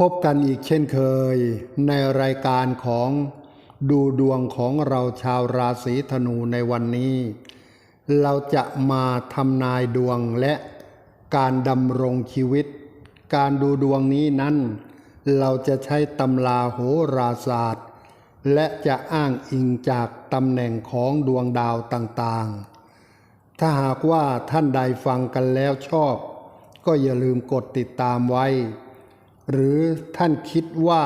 พบกันอีกเช่นเคยในรายการของดูดวงของเราชาวราศีธนูในวันนี้ เราจะมาทำนายดวงและการดำรงชีวิต การดูดวงนี้นั้น เราจะใช้ตำราโหราศาสตร์ และจะอ้างอิงจากตำแหน่งของดวงดาวต่างๆ ถ้าหากว่าท่านใดฟังกันแล้วชอบ ก็อย่าลืมกดติดตามไว้ หรือท่านคิดว่า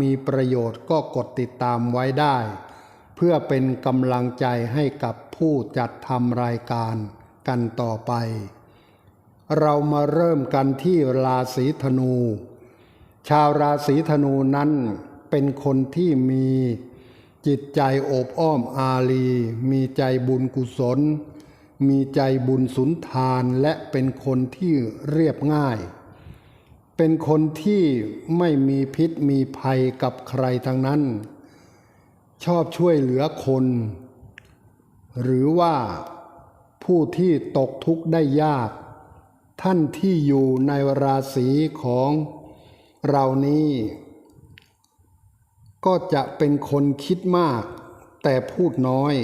มีประโยชน์ก็กดติดตามไว้ได้ เพื่อเป็นกำลังใจให้กับผู้จัดทำรายการกันต่อไป เรามาเริ่มกันที่ราศีธนู ชาวราศีธนูนั้นเป็นคนที่มีจิตใจโอบอ้อมอารี มีใจบุญกุศล มีใจบุญสุนทานและเป็นคนที่เรียบง่าย เป็นคนที่ไม่มีพิษมีภัยกับใครทั้งนั้น ชอบช่วยเหลือคน หรือว่าผู้ที่ตกทุกข์ได้ยาก ท่านที่อยู่ในราศีของเรานี้ ก็จะเป็นคนคิดมาก แต่พูดน้อย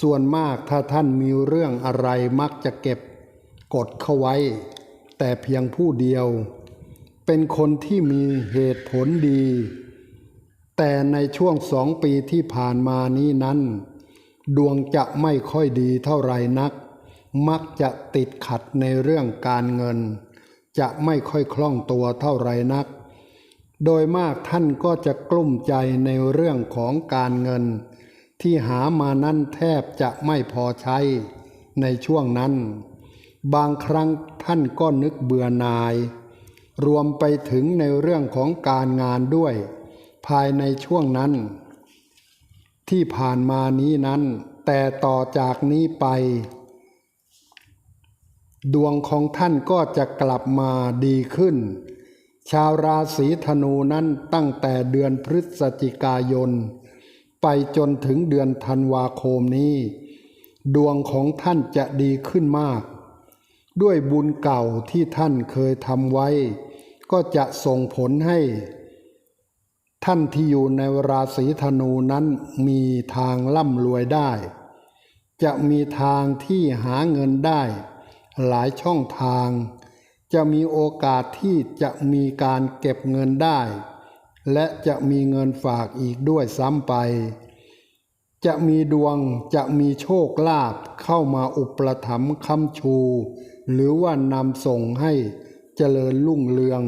ส่วนมากถ้าท่านมีเรื่องอะไรมักจะเก็บกดเข้าไว้ แต่เพียงผู้เดียว เป็นคนที่มีเหตุผลดี แต่ในช่วงสองปีที่ผ่านมานี้นั้น ดวงจะไม่ค่อยดีเท่าไรนัก มักจะติดขัดในเรื่องการเงิน จะไม่ค่อยคล่องตัวเท่าไรนัก โดยมากท่านก็จะกลุ้มใจในเรื่องของการเงิน ที่หามานั้นแทบจะไม่พอใช้ในช่วงนั้น บางครั้งท่านก็นึกเบื่อหน่าย รวมไปถึงในเรื่องของการงานด้วย ภายในช่วงนั้น ที่ผ่านมานี้นั้น แต่ต่อจากนี้ไป ดวงของท่านก็จะกลับมาดีขึ้น ชาวราศีธนูนั้นตั้งแต่เดือนพฤศจิกายน ไปจนถึงเดือนธันวาคมนี้ ดวงของท่านจะดีขึ้นมากด้วยบุญเก่าที่ท่านเคยทำไว้ ก็จะส่งผลให้ ท่านที่อยู่ในราศีธนูนั้นมีทางร่ำรวยได้ จะมีทางที่หาเงินได้ หลายช่องทาง จะมีโอกาสที่จะมีการเก็บเงินได้ และจะมีเงินฝากอีกด้วยซ้ำไป จะมีดวงจะมีโชคลาภเข้ามาอุปถัมภ์ค้ำชู หรือว่านำส่งให้ เจริญรุ่งเรือง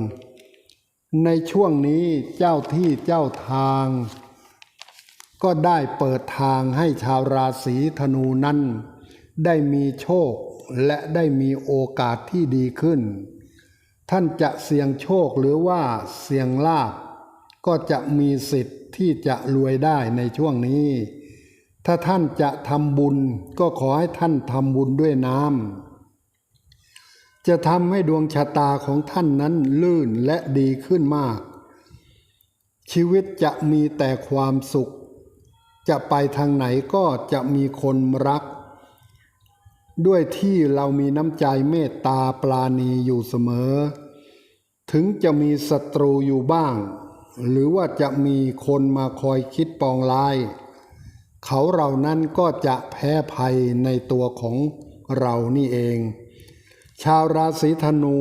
ในช่วงนี้เจ้าที่เจ้าทาง ก็ได้เปิดทางให้ชาวราศีธนูนั้น ได้มีโชคและได้มีโอกาสที่ดีขึ้น ท่านจะเสี่ยงโชคหรือว่าเสี่ยงลาภก็จะมีสิทธิ์ที่จะรวยได้ในช่วงนี้ ถ้าท่านจะทำบุญก็ขอให้ท่านทำบุญด้วยน้ำ จะทำให้ดวงชะตาของท่านนั้นลื่นและดีขึ้นมาก ชีวิตจะมีแต่ความสุข จะไปทางไหนก็จะมีคนรัก ด้วยที่เรามีน้ำใจเมตตาปราณีอยู่เสมอ ถึงจะมีศัตรูอยู่บ้าง หรือว่าจะมีคนมาคอยคิดปองร้าย เขาเรานั้นก็จะแพ้ภัยในตัวของเรานี่เอง ชาวราศีธนู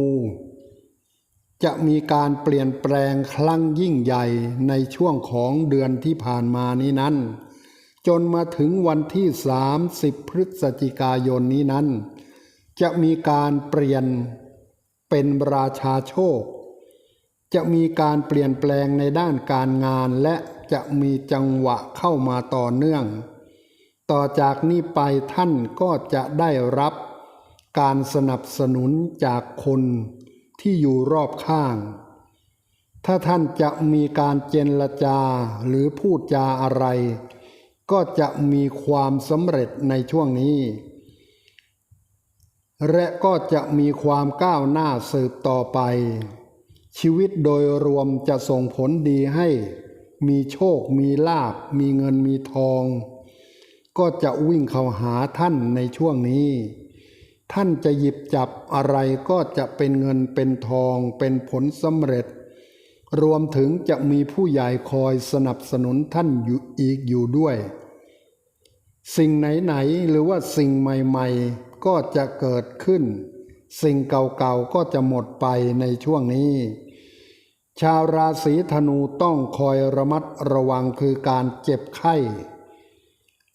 จะมีการเปลี่ยนแปลงครั้งยิ่งใหญ่ในช่วงของเดือนที่ผ่านมานี้นั้น จนมาถึงวันที่ 30 พฤศจิกายนนี้นั้น จะมีการเปลี่ยนเป็นราชาโชค จะมีการเปลี่ยนแปลงในด้านการงานและจะมีจังหวะเข้ามาต่อเนื่อง ต่อจากนี้ไปท่านก็จะได้รับ การสนับสนุนจากคนที่อยู่รอบข้าง ถ้าท่านจะมีการเจรจาหรือพูดจาอะไร ก็จะมีความสำเร็จในช่วงนี้ และก็จะมีความก้าวหน้าสืบต่อไป ชีวิตโดยรวมจะส่งผลดีให้ มีโชค มีลาบ มีเงินมีทอง ก็จะวิ่งเข้าหาท่านในช่วงนี้ ท่านจะหยิบจับอะไรก็จะเป็นเงินเป็นทองเป็นผลสำเร็จ รวมถึงจะมีผู้ใหญ่คอยสนับสนุนท่านอยู่อีกอยู่ด้วย สิ่งไหนๆหรือว่าสิ่งใหม่ๆ ก็จะเกิดขึ้น สิ่งเก่าๆก็จะหมดไปในช่วงนี้ ชาวราศีธนูต้องคอยระมัดระวังคือการเจ็บไข้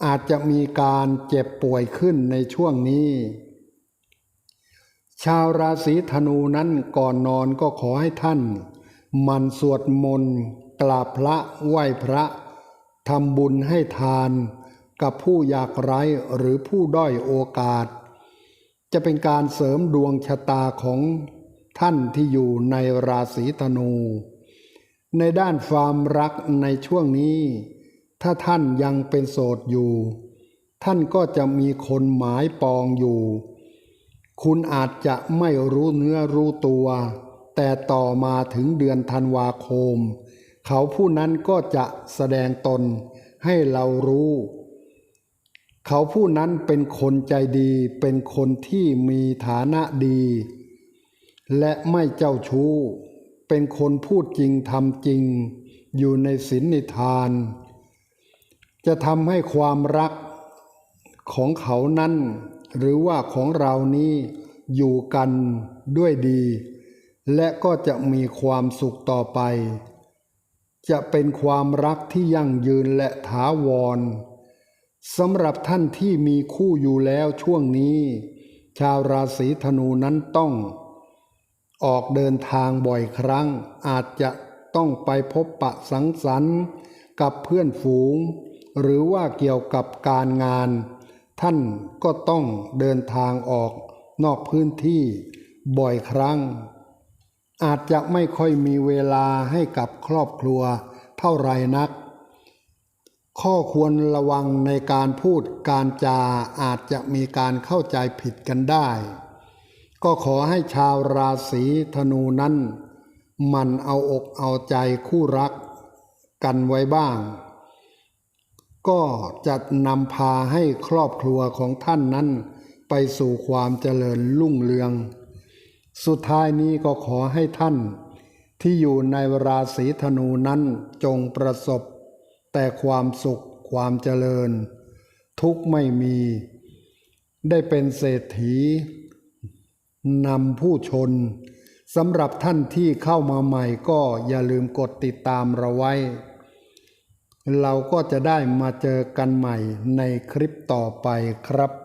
อาจจะมีการเจ็บป่วยขึ้นในช่วงนี้ ชาวราศีธนูนั้นก่อนนอนก็ขอให้ท่าน มันสวดมนต์กราบพระไหว้พระทำบุญให้ทานกับผู้ยากไร้หรือผู้ด้อยโอกาส จะเป็นการเสริมดวงชะตาของท่านที่อยู่ในราศีธนู ในด้านความรักในช่วงนี้ ถ้าท่านยังเป็นโสดอยู่ ท่านก็จะมีคนหมายปองอยู่ คุณอาจจะไม่รู้เนื้อรู้ตัว แต่ต่อมาถึงเดือนธันวาคม เขาผู้นั้นก็จะแสดงตนให้เรารู้ เขาผู้นั้นเป็นคนใจดี เป็นคนที่มีฐานะดี และไม่เจ้าชู้ เป็นคนพูดจริงทำจริง อยู่ในศีลในทาน จะทำให้ความรักของเขานั้น หรือว่าของเรานี้อยู่กันด้วยดี และก็จะมีความสุขต่อไป จะเป็นความรักที่ยั่งยืนและถาวรสำหรับท่านที่มีคู่อยู่แล้วช่วงนี้ ชาวราศีธนูนั้นต้อง ออกเดินทางบ่อยครั้ง อาจจะต้องไปพบปะสังสรรค์กับเพื่อนฝูง หรือว่าเกี่ยวกับการงาน ท่านก็ต้องเดินทางออกนอกพื้นที่บ่อยครั้ง อาจจะไม่ค่อยมีเวลาให้กับครอบครัวเท่าไรนัก ข้อควรระวังในการพูดการจาอาจจะมีการเข้าใจผิดกันได้ ก็ขอให้ชาวราศีธนูนั้น มันเอาอกเอาใจคู่รักกันไว้บ้าง ก็จะนำพาให้ครอบครัวของท่านนั้น ไปสู่ความเจริญรุ่งเรือง สุดท้ายนี้ก็ขอให้ท่าน ที่อยู่ในราศีธนูนั้นจงประสบ แต่ความสุขความเจริญ ทุกไม่มี ได้เป็นเศรษฐีนำผู้ชนสำหรับท่านที่เข้ามาใหม่ก็อย่าลืมกดติดตามเราไว้ เราก็จะได้มาเจอกันใหม่ในคลิปต่อไปครับ